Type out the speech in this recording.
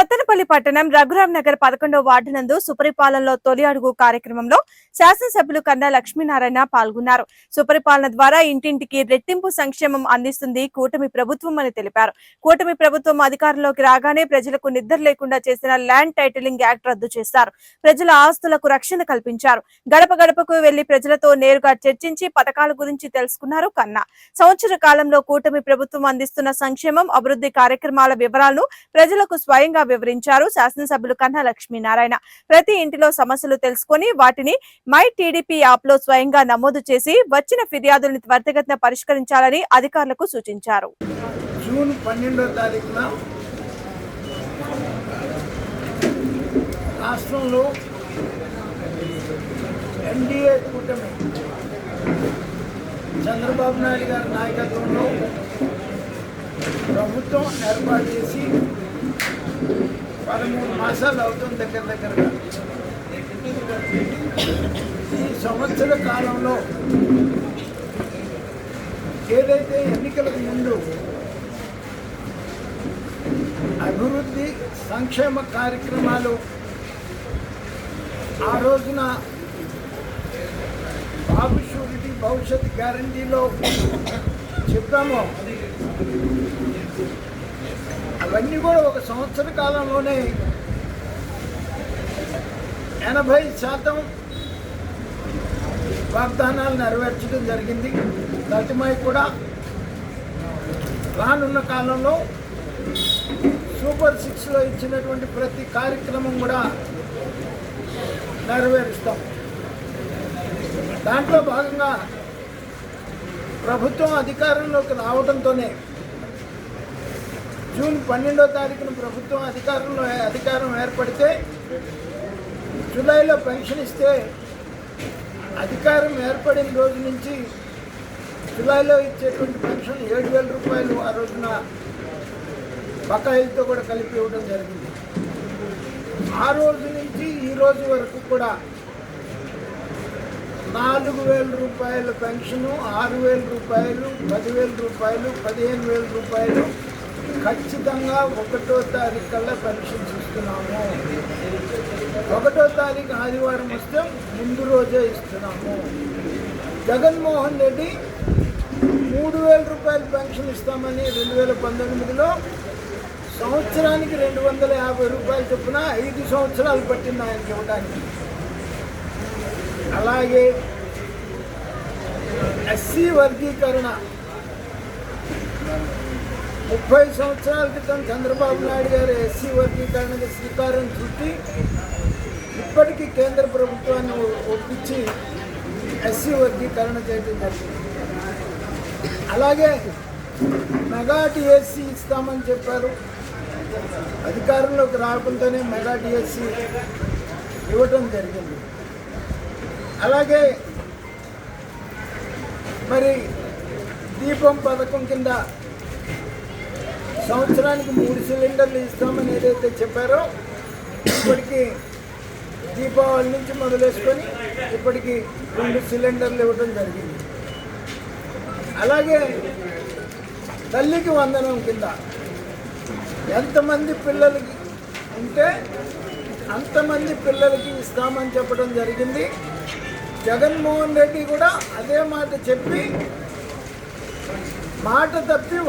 ಸತ್ತರೆ సత్తెనపల్లి పట్టణం రఘురాం నగర్ పదకొండవ వార్డు నందు సుపరిపాలనలో తొలి అడుగు కార్యక్రమంలో శాసనసభ్యులు కన్నా లక్ష్మీనారాయణ పాల్గొన్నారు. సుపరిపాలన ద్వారా ఇంటింటికి రెట్టింపు సంక్షేమం అందిస్తుంది కూటమి ప్రభుత్వం అని తెలిపారు. కూటమి ప్రభుత్వం అధికారంలోకి రాగానే ప్రజలకు నిద్ర లేకుండా చేసిన ల్యాండ్ టైటిలింగ్ యాక్ట్ రద్దు చేశారు. ప్రజల ఆస్తులకు రక్షణ కల్పించారు. గడప గడపకు వెళ్ళి ప్రజలతో నేరుగా చర్చించి పథకాల గురించి తెలుసుకున్నారు కన్నా. సంవత్సర కాలంలో కూటమి ప్రభుత్వం అందిస్తున్న సంక్షేమం అభివృద్ధి కార్యక్రమాల వివరాలను ప్రజలకు స్వయంగా వివరించారు. శాసనసభ్యులు కన్నా లక్ష్మీనారాయణ ప్రతి ఇంటిలో సమస్యలు తెలుసుకుని వాటిని మై టీడీపీ యాప్లో స్వయంగా నమోదు చేసి వచ్చిన ఫిర్యాదులను త్వరితగతిన పరిష్కరించాలని అధికారులకు సూచించారు. జూన్ పన్నెండో తారీఖున రాష్ట్రంలో ఎన్డీఏ కూటమి చంద్రబాబు నాయుడు గారి నాయకత్వంలో ప్రభుత్వం ఏర్పాటు చేసి పదమూడు మాసాలు అవుతుంది దగ్గర దగ్గరగా ఈ సంవత్సర కాలంలో ఏదైతే ఎన్నికలకు ముందు అభివృద్ధి సంక్షేమ కార్యక్రమాలు ఆ రోజున బాబు షూరిటీ భవిష్యత్ గ్యారంటీలో చెప్తామో అవన్నీ కూడా ఒక సంవత్సర కాలంలోనే ఎనభై శాతం వాగ్దానాలు నెరవేర్చడం జరిగింది. ప్రతిమై కూడా రానున్న కాలంలో సూపర్ సిక్స్లో ఇచ్చినటువంటి ప్రతి కార్యక్రమం కూడా నెరవేరుస్తాం. దాంట్లో భాగంగా ప్రభుత్వం అధికారంలోకి రావడంతోనే జూన్ పన్నెండో తారీఖున ప్రభుత్వం అధికారంలో అధికారం ఏర్పడితే జూలైలో పెన్షన్ ఇస్తే అధికారం ఏర్పడిన రోజు నుంచి జూలైలో ఇచ్చేటువంటి పెన్షన్ ఏడు వేల రూపాయలు ఆ రోజున బకాయిలతో కూడా కలిపి ఇవ్వడం జరిగింది. ఆ రోజు నుంచి ఈ రోజు వరకు కూడా నాలుగు వేల రూపాయల పెన్షను ఆరు వేల రూపాయలు పదివేల రూపాయలు పదిహేను వేల రూపాయలు ఖచ్చితంగా ఒకటో తారీఖు కల్లా పెన్షన్స్ ఇస్తున్నాము. ఒకటో తారీఖు ఆదివారం వస్తే ముందు రోజే ఇస్తున్నాము. జగన్మోహన్ రెడ్డి మూడు వేల రూపాయలు పెన్షన్ ఇస్తామని రెండు వేల పంతొమ్మిదిలో సంవత్సరానికి రెండు వందల యాభై రూపాయలు చొప్పున ఐదు సంవత్సరాలు పట్టింది ఆయనకి ఇవ్వడానికి. అలాగే ఎస్సీ వర్గీకరణ. ముప్పై సంవత్సరాల క్రితం చంద్రబాబు నాయుడు గారు ఎస్సీ వర్గీకరణకి శ్రీకారం చుట్టి ఇప్పటికీ కేంద్ర ప్రభుత్వాన్ని ఒప్పించి ఎస్సీ వర్గీకరణ చేయడం జరిగింది. అలాగే మెగా టీఎస్సీ ఇస్తామని చెప్పారు. అధికారంలోకి రాకుండానే మెగా టీఎస్సీ ఇవ్వటం జరిగింది. అలాగే మరి దీపం పథకం కింద సంవత్సరానికి మూడు సిలిండర్లు ఇస్తామని ఏదైతే చెప్పారో ఇప్పటికీ దీపావళి నుంచి మొదలేసుకొని ఇప్పటికి రెండు సిలిండర్లు ఇవ్వడం జరిగింది. అలాగే తల్లికి వందనం కింద ఎంతమంది పిల్లలకి ఉంటే అంతమంది పిల్లలకి ఇస్తామని చెప్పడం జరిగింది. జగన్మోహన్ రెడ్డి కూడా అదే మాట చెప్పి మాట తప్పి